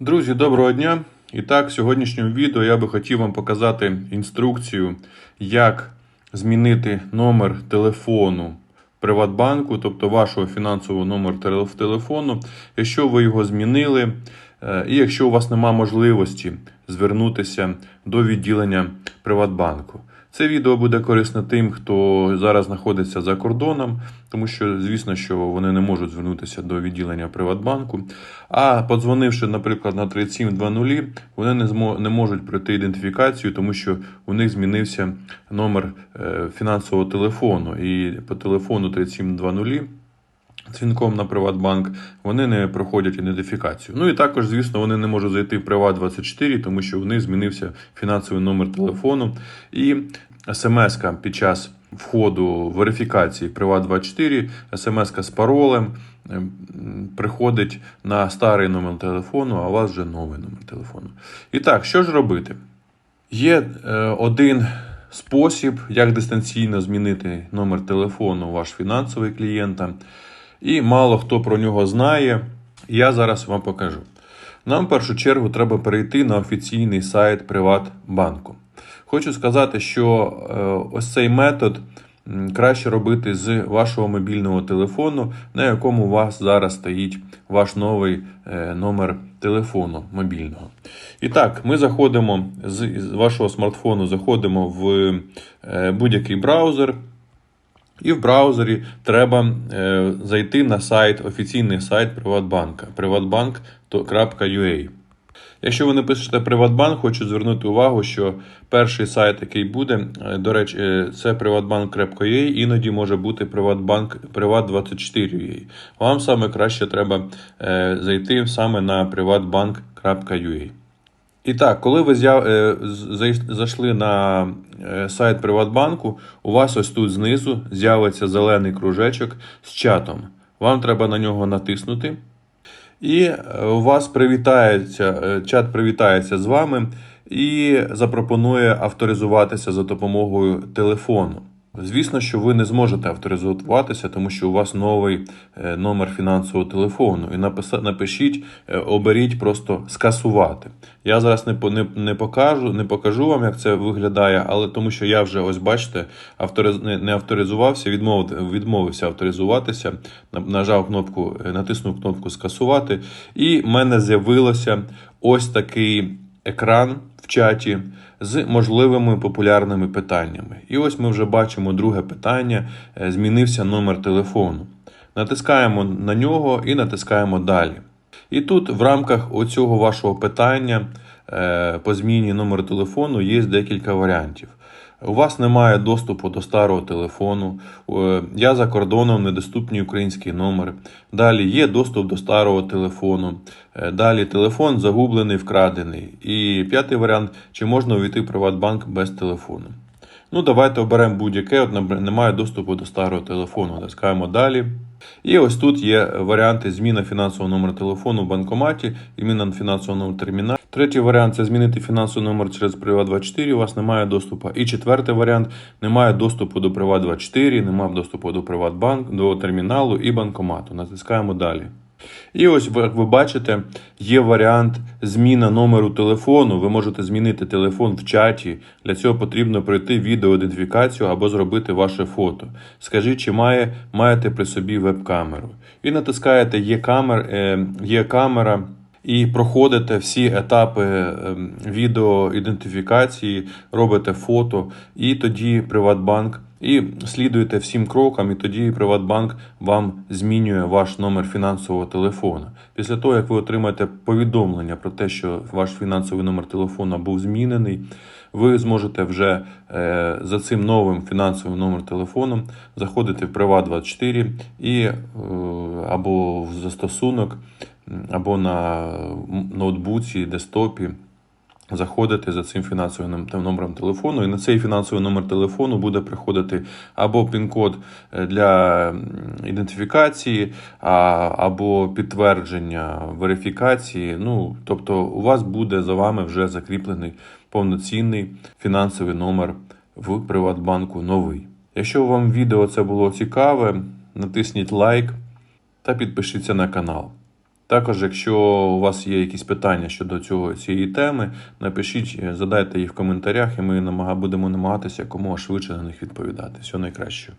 Друзі, доброго дня! І так, в сьогоднішньому відео я би хотів вам показати інструкцію, як змінити номер телефону Приватбанку, тобто вашого фінансового номер телефону, якщо ви його змінили, е, і якщо у вас немає можливості звернутися до відділення Приватбанку. Це відео буде корисно тим, хто зараз знаходиться за кордоном, тому що, звісно, що вони не можуть звернутися до відділення Приватбанку. А подзвонивши, наприклад, на 3720, вони не, не можуть пройти ідентифікацію, тому що у них змінився номер е, фінансового телефону. І по телефону 3720 дзвінком на Приватбанк вони не проходять ідентифікацію. Ну і також, звісно, вони не можуть зайти в Приват24, тому що у них змінився фінансовий номер телефону. І смс-ка під час входу верифікації Приват24, смс-ка з паролем ем, приходить на старий номер телефону, а у вас вже новий номер телефону. І так, що ж робити? Є е, один спосіб, як дистанційно змінити номер телефону ваш фінансовий клієнта. І мало хто про нього знає. Я зараз вам покажу. Нам в першу чергу треба перейти на офіційний сайт Приватбанку. Хочу сказати, що е, ось цей метод краще робити з вашого мобільного телефону, на якому у вас зараз стоїть ваш новий е, номер телефону мобільного. І так, ми заходимо з вашого смартфону, заходимо в е, будь-який браузер. І в браузері треба зайти на сайт, офіційний сайт Приватбанка privatbank.ua. Якщо ви не пишете Приватбанк, хочу звернути увагу, що перший сайт, який буде, е, до речі, е, це privatbank.ua, іноді може бути Приватбанк Privat24.ua. Вам саме краще треба е, зайти саме на privatbank.ua. І так, коли ви зайшли на сайт Приватбанку, у вас ось тут знизу з'явиться зелений кружечок з чатом. Вам треба на нього натиснути. І е, у вас привітається, е, чат привітається з вами і запропонує авторизуватися за допомогою телефону. Звісно, що ви не зможете авторизуватися, тому що у вас новий е, номер фінансового телефону. І напишіть, е, оберіть просто скасувати. Я зараз не, не, не покажу, не покажу вам, як це виглядає, але тому що я вже ось бачите, авториз... не, авторизувався, відмов... відмовився авторизуватися, нажав кнопку, е, натиснув кнопку скасувати, і в мене з'явилося ось такий екран в чаті з можливими популярними питаннями. І ось ми вже бачимо друге питання: е, змінився номер телефону. Натискаємо на нього і натискаємо далі. І тут в рамках оцього вашого питання е, по зміні номеру телефону є декілька варіантів. У вас немає доступу до старого телефону. е, Я за кордоном недоступний український номер. Далі є доступ до старого телефону. е, Далі телефон загублений, вкрадений. І п'ятий варіант: чи можна увійти в Приватбанк без телефону. Ну, давайте оберемо будь-яке. От немає доступу до старого телефону. Натискаємо далі. І ось тут є варіанти зміна фінансового номера телефону в банкоматі, зміна фінансового номера терміналу. Третій варіант це змінити фінансовий номер через Приват24, у вас немає доступу. І четвертий варіант немає доступу до Приват24, немає доступу до Приватбанк, до терміналу і банкомату. Натискаємо далі. І ось, як ви бачите, є варіант зміна номеру телефону. Ви можете змінити телефон в чаті. Для цього потрібно пройти відеоідентифікацію або зробити ваше фото. Скажіть, чи має, маєте при собі веб-камеру. І натискаєте є, камер, е, є камера. І проходите всі етапи ем, відеоідентифікації, робите фото, і тоді Приватбанк, і слідуєте всім крокам, і тоді Приватбанк вам змінює ваш номер фінансового телефону. Після того, як ви отримаєте повідомлення про те, що ваш фінансовий номер телефону був змінений, ви зможете вже е, за цим новим фінансовим номер телефоном заходити в Приват24 і е, або в застосунок або на ноутбуці, десктопі. Заходити за цим фінансовим номером телефону, і на цей фінансовий номер телефону буде приходити або пін-код е, для ідентифікації, або підтвердження верифікації. Ну, тобто, у вас буде за вами вже закріплений повноцінний фінансовий номер в Приватбанку новий. Якщо вам відео це було цікаве, натисніть лайк та підпишіться на канал. Також, якщо у вас є якісь питання щодо цього цієї теми, напишіть, е, задайте їх в коментарях, і ми будемо намагатися якомога швидше на них відповідати. Всього найкращого.